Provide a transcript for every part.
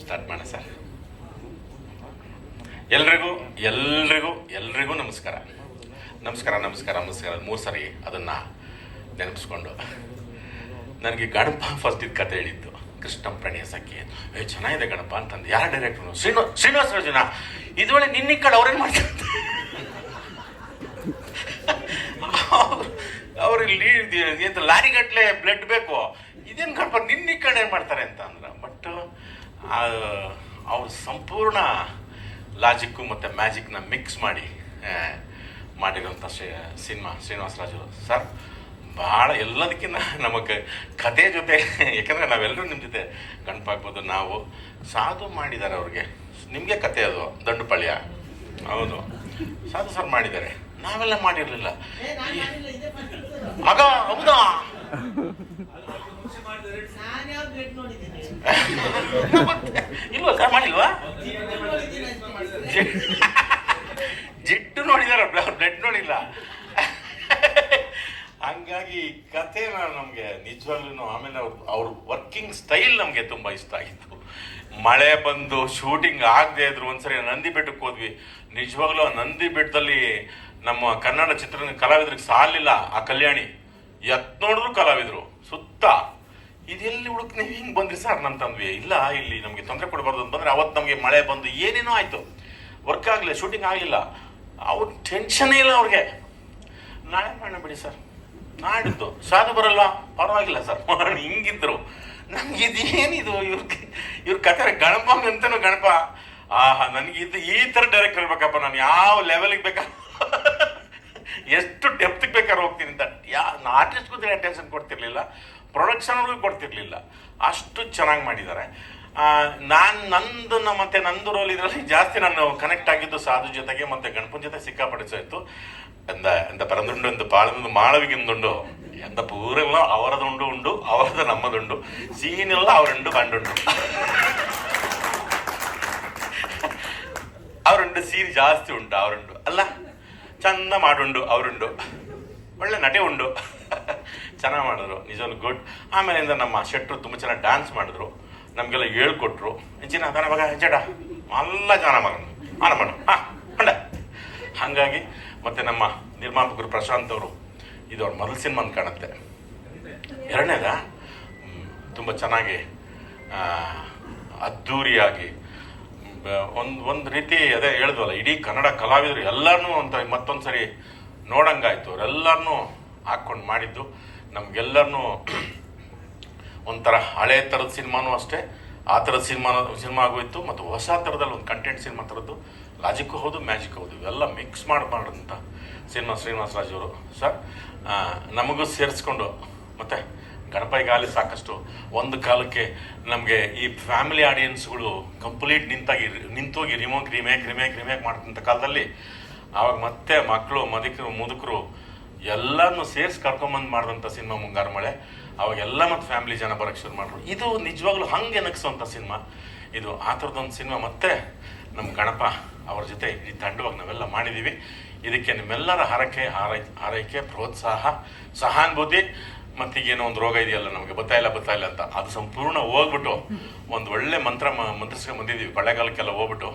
Start ಮಾಡೋಣ sir ಎಲ್ರಿಗೂ ಎಲ್ರಿಗೂ ಎಲ್ರಿಗೂ ನಮಸ್ಕಾರ. ನಮಸ್ಕಾರ ನಮಸ್ಕಾರ ನಮಸ್ಕಾರ. ಮೂರು ಸಾರಿ ಅದನ್ನು ನೆನಪಿಸ್ಕೊಂಡು. ನನಗೆ ಗಣಪ ಫಸ್ಟ್ ಇದು ಕತೆ ಹೇಳಿದ್ದು. ಕೃಷ್ಣ ಪ್ರಣಯ ಸಖಿ ಏ, ಚೆನ್ನಾಗಿದೆ ಗಣಪ ಅಂತಂದು. ಯಾರ ಡೈರೆಕ್ಟರ್ ಶ್ರೀನಿವಾಸ ಶ್ರೀನಿವಾಸ ರಾಜನ? ಇದುವಳೆ ನಿನ್ನ ಕಡೆ ಅವ್ರೇನು ಮಾಡ್ತಾರೆ ಅವ್ರಿಗೆ ಲೀಡ್ ಎಂತ ಲಾರಿ ಗಟ್ಲೆ ಬ್ಲಡ್ ಬೇಕು. ಇದೇನು ಗಣಪ ನಿನ್ನ ಕಡೆ ಏನು ಮಾಡ್ತಾರೆ ಅಂತ ಅಂದ್ರೆ ಬಟ್ ಅವ್ರ ಸಂಪೂರ್ಣ ಲಾಜಿಕ್ಕು ಮತ್ತು ಮ್ಯಾಜಿಕ್ನ ಮಿಕ್ಸ್ ಮಾಡಿ ಮಾಡಿರೋಂಥ ಶ್ರೀ ಸಿನಿಮಾ ಶ್ರೀನಿವಾಸ ರಾಜು ಸರ್ ಭಾಳ ಎಲ್ಲದಕ್ಕಿಂತ ನಮಗೆ ಕತೆ ಜೊತೆ ಯಾಕಂದರೆ ನಾವೆಲ್ಲರೂ ನಿಮ್ಮ ಜೊತೆ ಗಣಪ ಆಗ್ಬೋದು ನಾವು ಸಾಧು ಮಾಡಿದ್ದಾರೆ ಅವ್ರಿಗೆ. ನಿಮಗೆ ಕತೆ ಅದು ದಂಡುಪಳ್ಯ. ಹೌದು. ಸಾಧು ಸರ್ ಮಾಡಿದ್ದಾರೆ. ನಾವೆಲ್ಲ ಮಾಡಿರಲಿಲ್ಲ. ಆಗ ಹೌದಾ? ಇಲ್ವಾ ಸರ್ ಮಾಡಿಲ್ವಾ? ಜೆಟ್ಟು ನೋಡಿದಾರ ಬ್ಲಡ್ ನೋಡಿಲ್ಲ. ಹಂಗಾಗಿ ಕಥೆನ ನಮಗೆ ನಿಜವಾಗ್ಲೂ ಆಮೇಲೆ ಅವ್ರ ಅವ್ರ ವರ್ಕಿಂಗ್ ಸ್ಟೈಲ್ ನಮಗೆ ತುಂಬ ಇಷ್ಟ ಆಗಿತ್ತು ಮಳೆ ಬಂದು ಶೂಟಿಂಗ್ ಆಗದೆ ಇದ್ರು ಒಂದ್ಸರಿ ನಂದಿ ಬೆಟ್ಟಕ್ಕೆ ಹೋದ್ವಿ. ನಿಜವಾಗ್ಲೂ ಆ ನಂದಿ ಬೆಟ್ಟದಲ್ಲಿ ನಮ್ಮ ಕನ್ನಡ ಚಿತ್ರ ಕಲಾವಿದ್ರಿಗೆ ಸಾಲಿಲ್ಲ ಆ ಕಲ್ಯಾಣಿ. ಎತ್ ನೋಡಿದ್ರು ಕಲಾವಿದ್ರು. ಇದೆಲ್ಲಿ ಹುಡುಕ್ ನೀವು ಹಿಂಗೆ ಬಂದ್ರಿ ಸರ್ ನಂತಂದ್ವಿ ಇಲ್ಲ, ಇಲ್ಲಿ ನಮಗೆ ತೊಂದರೆ ಕೊಡಬಾರ್ದು ಅಂತಂದ್ರೆ ಅವತ್ತು ನಮಗೆ ಮಳೆ ಬಂದು ಏನೇನೋ ಆಯ್ತು. ವರ್ಕ್ ಆಗಲಿಲ್ಲ ಶೂಟಿಂಗ್ ಆಗಲಿಲ್ಲ. ಅವ್ರ ಟೆನ್ಷನ್ನೇ ಇಲ್ಲ ಅವ್ರಿಗೆ. ನಾಳೆ ಮಾಡೋಣ ಬಿಡಿ ಸರ್. ನಾಡಿದ್ದು. ಸಾಧು ಬರಲ್ಲ ಪರವಾಗಿಲ್ಲ ಸರ್. ಮಾಡೋಣ ಹಿಂಗಿದ್ರು. ನಮ್ಗೆ ಇದೇನಿದು ಇವ್ರ ಇವ್ರ ಕತೆ ಗಣಪ ಅಂತನೂ ಗಣಪ. ಆಹಾ ನನಗೆ ಇದು ಈ ಥರ ಡೈರೆಕ್ಟ್ ಇರ್ಬೇಕಪ್ಪ ನಾನು ಯಾವ ಲೆವೆಲಿಗೆ ಬೇಕಾ ಎಷ್ಟು ಡೆಪ್ತಿಗೆ ಬೇಕಾದ್ರೆ ಹೋಗ್ತೀನಿ ಅಂತ. ಯಾ ಆರ್ಟಿಸ್ಟ್ ಅಟೆನ್ಷನ್ ಟೆನ್ಷನ್ ಕೊಡ್ತಿರ್ಲಿಲ್ಲ. ಪ್ರೊಡಕ್ಷನ್ಗೂ ಕೊಡ್ತಿರ್ಲಿಲ್ಲ. ಅಷ್ಟು ಚೆನ್ನಾಗಿ ಮಾಡಿದ್ದಾರೆ. ನಾನು ನಂದು ಮತ್ತೆ ನಂದು ರೋಲ್ ಇದರಲ್ಲಿ ಜಾಸ್ತಿ ನಾನು ಕನೆಕ್ಟ್ ಆಗಿದ್ದು ಸಾಧು ಜೊತೆಗೆ ಮತ್ತೆ ಗಣಪನ್ ಜೊತೆ ಸಿಕ್ಕಾಪಟ್ಟೆ ಎಂದ ಎಂದ ಪರಂದುಂಡು, ಎಂದು ಪಾಳದೊಂದು ಮಾಳವಿಗಿಂದುಂಡು, ಎಂದ ಪೂರೆಲ್ಲ ಅವರದುಂಡು ಉಂಡು ಅವರದ ನಮ್ಮದುಂಡು. ಸೀನೆಲ್ಲ ಅವರುಂಡು ಕಂಡುಂಡು. ಅವರುಂಡು ಸೀನ್ ಜಾಸ್ತಿ ಉಂಟು, ಅವರುಂಡು. ಅಲ್ಲ, ಚಂದ ಮಾಡುಂಡು, ಅವರುಂಡು. ಒಳ್ಳೆ ನಟೆ ಉಂಡು. ಚೆನ್ನಾಗಿ ಮಾಡಿದ್ರು ನಿಜವೂ ಗುಡ್ ಆಮೇಲಿಂದ ನಮ್ಮ ಶೆಟ್ರು ತುಂಬ ಚೆನ್ನಾಗಿ ಡ್ಯಾನ್ಸ್ ಮಾಡಿದ್ರು. ನಮಗೆಲ್ಲ ಹೇಳ್ಕೊಟ್ರು ಇಂಚಿನ ಅದರ ಮಗ ಹೆಂಚಡ ಎಲ್ಲ ಜನ ಮಗ ಆನ ಮಾಡು. ಹಾಗಾಗಿ ಮತ್ತೆ ನಮ್ಮ ನಿರ್ಮಾಪಕರು ಪ್ರಶಾಂತ್ ಅವರು, ಇದು ಅವ್ರ ಮೊದಲ ಸಿನಿಮಾ ಕಾಣುತ್ತೆ. ಎರಡನೇದ? ತುಂಬ ಚೆನ್ನಾಗಿ ಅದ್ಧೂರಿಯಾಗಿ ಒಂದು ಒಂದು ರೀತಿ ಅದೇ ಹೇಳಿದ್ವಲ್ಲ, ಇಡೀ ಕನ್ನಡ ಕಲಾವಿದರು ಎಲ್ಲರನ್ನೂ ಅಂತ ಮತ್ತೊಂದು ಸರಿ ನೋಡಂಗಾಯ್ತು. ಅವರೆಲ್ಲರನ್ನೂ ಹಾಕ್ಕೊಂಡು ಮಾಡಿದ್ದು. ನಮಗೆಲ್ಲರನ್ನೂ ಒಂಥರ ಹಳೆ ಥರದ ಸಿನಿಮಾನೂ ಅಷ್ಟೇ, ಆ ಥರದ ಸಿನಿಮಾ ಸಿನಿಮಾ ಆಗೋಯ್ತು ಮತ್ತು ಹೊಸ ಥರದಲ್ಲಿ ಒಂದು ಕಂಟೆಂಟ್ ಸಿನಿಮಾ ಥರದ್ದು ಲಾಜಿಕ್ಕು ಹೌದು ಮ್ಯಾಜಿಕ್ ಹೌದು. ಇವೆಲ್ಲ ಮಿಕ್ಸ್ ಮಾಡಬಾರ್ದಂಥ ಸಿನಿಮಾ ಶ್ರೀನಿವಾಸ ರಾಜ್ ಅವರು. ಸರ್ ನಮಗೂ ಸೇರಿಸ್ಕೊಂಡು ಮತ್ತು ಗಣಪೈಗಾಲಿ ಸಾಕಷ್ಟು ಒಂದು ಕಾಲಕ್ಕೆ ನಮಗೆ ಈ ಫ್ಯಾಮಿಲಿ ಆಡಿಯನ್ಸ್ಗಳು ಕಂಪ್ಲೀಟ್ ನಿಂತಾಗಿ, ನಿಂತೋಗಿ ರಿಮೋಕ್ ರಿಮೇಕ್ ರಿಮೇಕ್ ರಿಮೇಕ್ ಮಾಡ್ತಂಥ ಕಾಲದಲ್ಲಿ ಆವಾಗ ಮತ್ತೆ ಮಕ್ಕಳು ಮದಿಕರು, ಮುದುಕರು ಎಲ್ಲರನ್ನೂ ಸೇರಿಸಿ ಕರ್ಕೊಂಬಂದು ಮಾಡಿದಂಥ ಸಿನಿಮಾ ಮುಂಗಾರು ಮಳೆ. ಅವಾಗೆಲ್ಲ ಮತ್ತು ಫ್ಯಾಮಿಲಿ ಜನ ಬರೋಕ್ಕೆ ಶುರು ಮಾಡಿದ್ರು ಇದು ನಿಜವಾಗ್ಲೂ ಹಂಗೆ ಎನಗಿಸುವಂಥ ಸಿನಿಮಾ. ಇದು ಆ ಥರದೊಂದು ಸಿನಿಮಾ ಮತ್ತೆ ನಮ್ಮ ಗಣಪ ಅವ್ರ ಜೊತೆ ಈ ತಂಡವಾಗಿ ನಾವೆಲ್ಲ ಮಾಡಿದ್ದೀವಿ ಇದಕ್ಕೆ ನಿಮ್ಮೆಲ್ಲರ ಹರಕೆ, ಹಾರೈ, ಹಾರೈಕೆ, ಪ್ರೋತ್ಸಾಹ, ಸಹಾನುಭೂತಿ ಮತ್ತೀಗೇನೋ ಒಂದು ರೋಗ ಇದೆಯಲ್ಲ ನಮಗೆ, ಬತ್ತಾ ಇಲ್ಲ ಅಂತ. ಅದು ಸಂಪೂರ್ಣ ಹೋಗ್ಬಿಟ್ಟು ಒಂದು ಒಳ್ಳೆ ಮಂತ್ರ ಮಂತ್ರಿಸ್ಕೊಂಡು ಬಂದಿದ್ದೀವಿ ಕೊಳ್ಳೆಗಾಲಕ್ಕೆಲ್ಲ ಹೋಗ್ಬಿಟ್ಟು.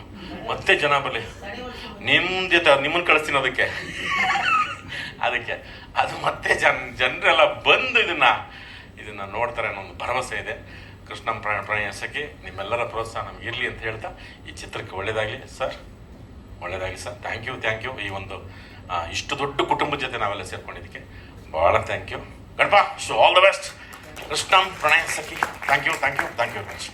ಮತ್ತೆ ಜನ ಬರಲಿ. ನಿಮ್ಮ ಜೊತೆ ನಿಮ್ಮನ್ನು ಕಳಿಸ್ತೀನಿ ಅದಕ್ಕೆ. ಅದಕ್ಕೆ ಅದು ಮತ್ತೆ ಜನ್, ಜನರೆಲ್ಲ ಬಂದು ಇದನ್ನ ಇದನ್ನ ನೋಡ್ತಾರೆ ಅನ್ನೋ ಒಂದು ಭರವಸೆ ಇದೆ. ಕೃಷ್ಣ ಪ್ರಾಣ ಪ್ರಯಾಸಕ್ಕೆ ನಿಮ್ಮೆಲ್ಲರ ಪ್ರೋತ್ಸಾಹ ನಮ್ಗೆ ಇರಲಿ ಅಂತ ಹೇಳ್ತಾ ಈ ಚಿತ್ರಕ್ಕೆ ಒಳ್ಳೆಯದಾಗಲಿ ಸರ್. ಒಳ್ಳೆಯದಾಗಲಿ sir. Thank you thank you ಈ ಒಂದು ಇಷ್ಟು ದೊಡ್ಡ ಕುಟುಂಬದ ಜೊತೆ ನಾವೆಲ್ಲ ಸೇರ್ಕೊಂಡಿದ್ದಕ್ಕೆ ಭಾಳ thank you Ganapa so all the best Krishnam Pranaya Sakhi thank you thank you thank you very much